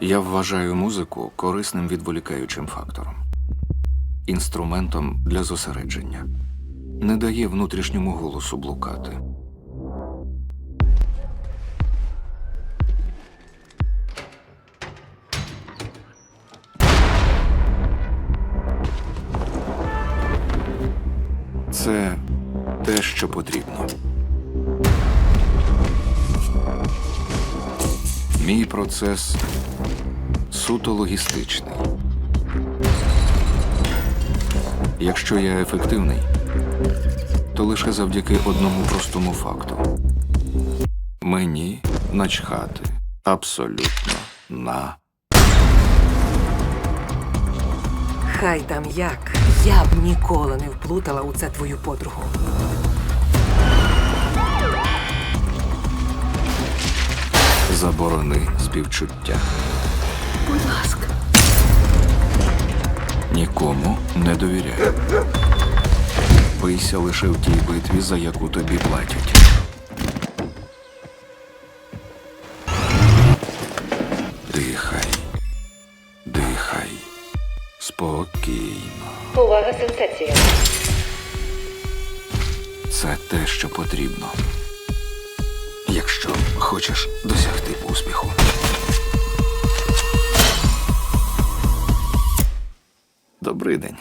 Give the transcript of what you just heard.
Я вважаю музику корисним відволікаючим фактором, інструментом для зосередження, не дає внутрішньому голосу блукати. Це те, що потрібно. Мій процес суто логістичний. Якщо я ефективний, то лише завдяки одному простому факту. Мені начхати абсолютно на. Хай там як, я б ніколи не вплутала у це твою подругу. Заборони співчуття. Будь ласка. Нікому не довіряй. Бийся лише в тій битві, за яку тобі платять. Дихай. Дихай. Спокійно. Увага, сенсація. Це те, що потрібно. Якщо хочеш досягти успіху. Добрий день.